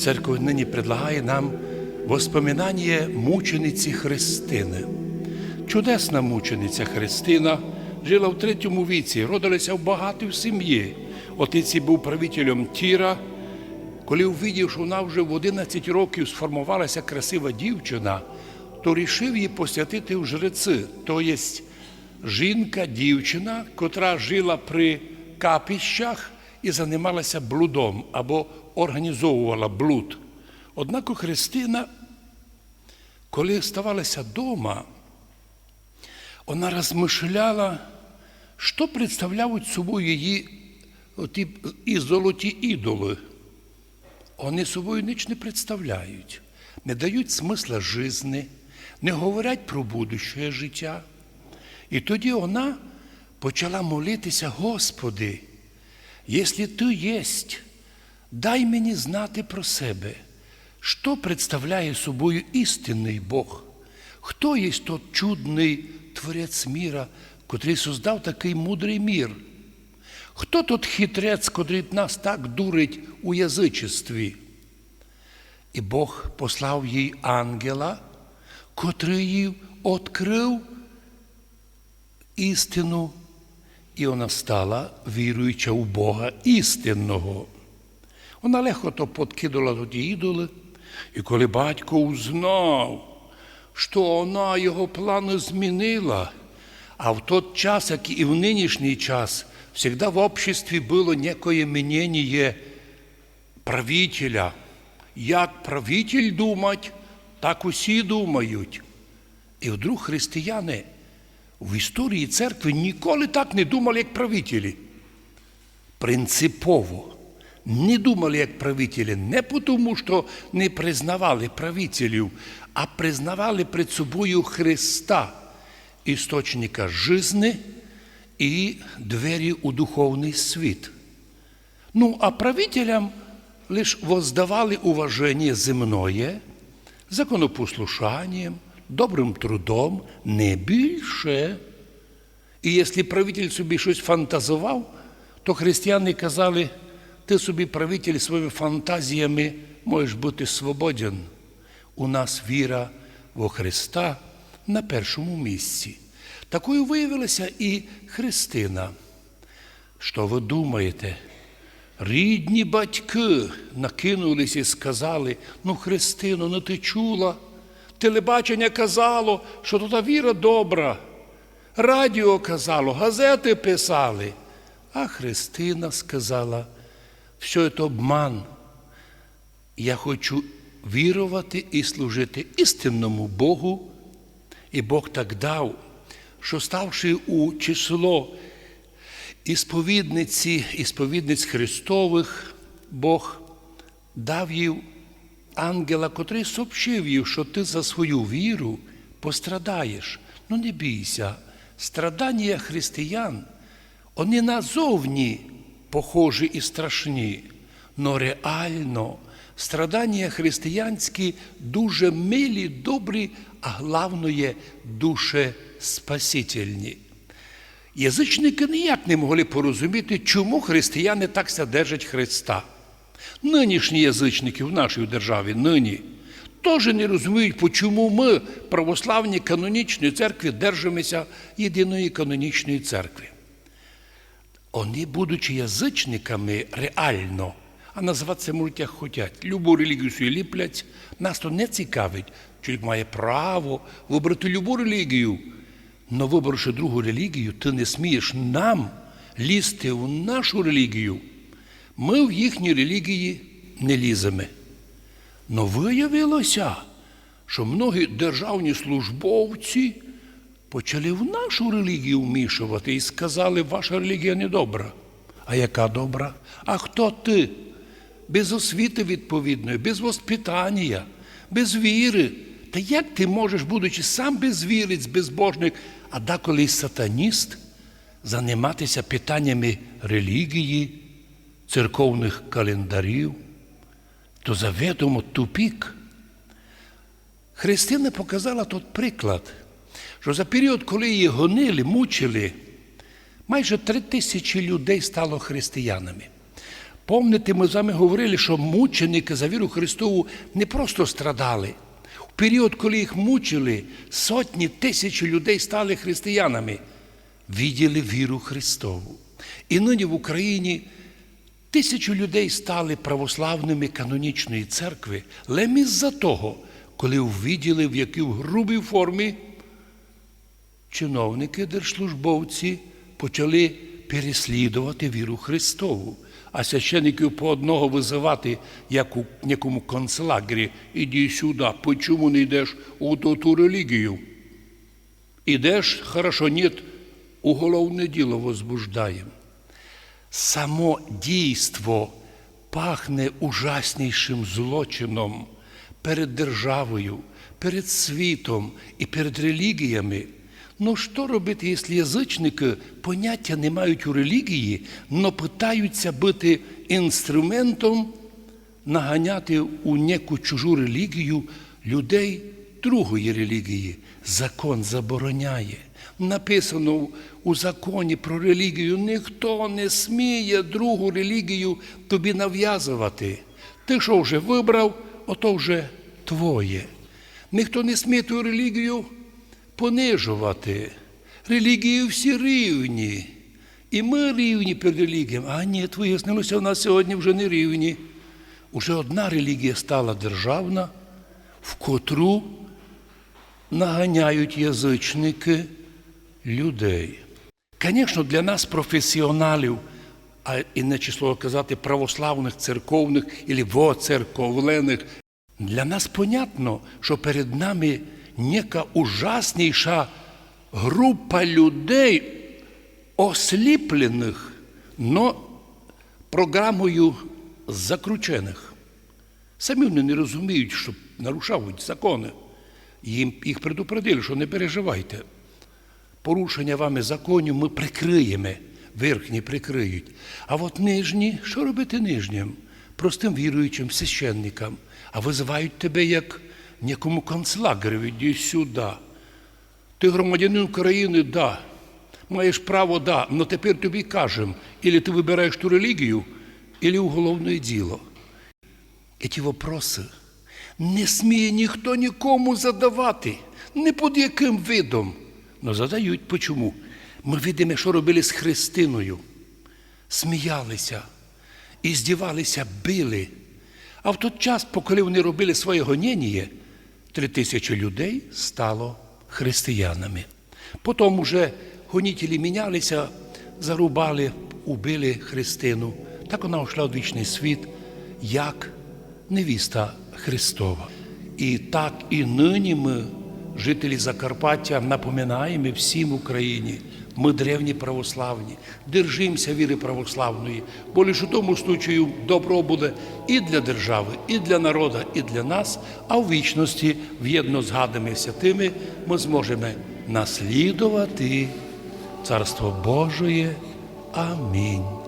Церковь нині предлагає нам воспоминання мучениці Христини. Чудесна мучениця Христина жила в третьому віці, родилася в багатій сім'ї. Отець був правителем Тіра. Коли увидів, що вона вже в 11 років сформувалася красива дівчина, то рішив її посвятити в жреці, то є жінка, дівчина, котра жила при капіщах і займалася блудом або організовувала блуд. Однак Христина, коли ставалася вдома, вона розмишляла, що представляють собою її оті і золоті ідоли. Вони собою ніч не представляють, не дають смисла житті, не говорять про будуще життя. І тоді вона почала молитися, Господи, якщо Ти єсть, дай мені знати про себе, що представляє собою істинний Бог, хто є тот чудний творець міра, котрий создав такий мудрий мір. Хто тот хитрець, котрий нас так дурить у язичестві? І Бог послав їй ангела, котрий їй відкрив істину, і вона стала віруюча у Бога істинного. Вона легко то подкидала тоді ідоли, і коли батько узнав, що вона його плани змінила, а в той час, як і в нинішній час, всегда в обществі було некое мнение правителя. Як правитель думать, так усі думають. І вдруг християни в історії церкви ніколи так не думали, як правителі. Принципово не думали, як правителі, не тому, що не признавали правителів, а признавали перед собою Христа, істочника жизни і двері у духовний світ. Ну, а правителям лише воздавали уваження земное, законопослушанням, добрим трудом, не більше. І якщо правитель собі щось фантазував, то християни казали, ти собі правитель своїми фантазіями можеш бути свободен. У нас віра во Христа на першому місці. Такою виявилася і Христина. Що ви думаєте? Рідні батьки накинулись і сказали, ну, Христино, ну ти чула? Телебачення казало, що тут віра добра. Радіо казало, газети писали. А Христина сказала, все це обман. Я хочу вірувати і служити істинному Богу. І Бог так дав, що ставши у число ісповідниці, ісповідниць Христових, Бог дав їй ангела, котрий сообщив їй, що ти за свою віру пострадаєш. Ну не бійся, страдання християн, вони назовні похожі і страшні, но реально страдання християнські дуже милі, добрі, а головне, душе спасительні. Язичники ніяк не могли порозуміти, чому християни так содержать Христа. Нинішні язичники в нашій державі, нині, теж не розуміють, чому ми, православні канонічної церкви, держимося єдиної канонічної церкви. Вони, будучи язичниками реально, а називатися можуть як хочуть, любу релігію ліплять, нас то не цікавить. Чоловік має право вибрати любу релігію. Но вибравши другу релігію, ти не смієш нам лізти в нашу релігію. Ми в їхній релігії не ліземо. Но виявилося, що многі державні службовці почали в нашу релігію вмішувати і сказали, ваша релігія не добра. А яка добра? А хто ти? Без освіти відповідної, без воспитання, без віри. Та як ти можеш, будучи сам безвірець, безбожник, а деколи й сатаніст, займатися питаннями релігії, церковних календарів, то заведомо тупік. Христина показала тут приклад, що за період, коли її гонили, мучили, майже три тисячі людей стало християнами. Помните, ми з вами говорили, що мученики за віру Христову не просто страдали. В період, коли їх мучили, сотні тисяч людей стали християнами, відділи віру Христову. І нині в Україні тисячу людей стали православними канонічної церкви, лише із-за того, коли увиділи, в якій грубій формі чиновники, держслужбовці почали переслідувати віру Христову, а священиків по одного визивати, як у якому концлагері, іди сюди, почому не йдеш у ту, релігію? Ідеш, хорошо, ні, уголовне діло возбуждаємо. Само дійство пахне ужаснішим злочином перед державою, перед світом і перед релігіями. Ну що робити, якщо язичники поняття не мають у релігії, но питаються бути інструментом наганяти у неку чужу релігію людей другої релігії. Закон забороняє. Написано у законі про релігію, ніхто не сміє другу релігію тобі нав'язувати. Ти що вже вибрав, ото вже твоє. Ніхто не сміє ту релігію понижувати. Релігії всі рівні. І ми рівні перед релігіями. А ні, вияснилося, в нас сьогодні вже не рівні. Уже одна релігія стала державна, в котру наганяють язичники людей. Звісно, для нас, професіоналів, а не число казати православних, церковних або воцерковлених, для нас понятно, що перед нами нека ужасніша група людей, осліплених, но програмою закручених. Самі вони не розуміють, що нарушають закони. Їм їх предупредили, що не переживайте. Порушення вами законів ми прикриємо, верхні прикриють. А от нижні, що робити нижнім? Простим віруючим священникам, а визивають тебе як некому концлагерю, іди сюди. Ти громадянин України, да. Маєш право, да. але тепер тобі кажемо, ілі ти вибираєш ту релігію, ілі уголовне діло. Ці вопроси не сміє ніхто нікому задавати, ні під яким видом. Но задають почому. Ми видимо, що робили з Христиною. Сміялися, і здівалися, били. А в той час, коли вони робили своє гоніння, три тисячі людей стало християнами. Потім уже гонітелі мінялися, зарубали, убили Христину. Так вона йшла у вічний світ, як невіста Христова. І так і нині ми, жителі Закарпаття, напоминаємо всім Україні. Ми древні православні, держимося віри православної, бо лише у тому случаю добро буде і для держави, і для народу, і для нас, а в вічності, в'єдно з гадами святими, ми зможемо наслідувати Царство Божие. Амінь.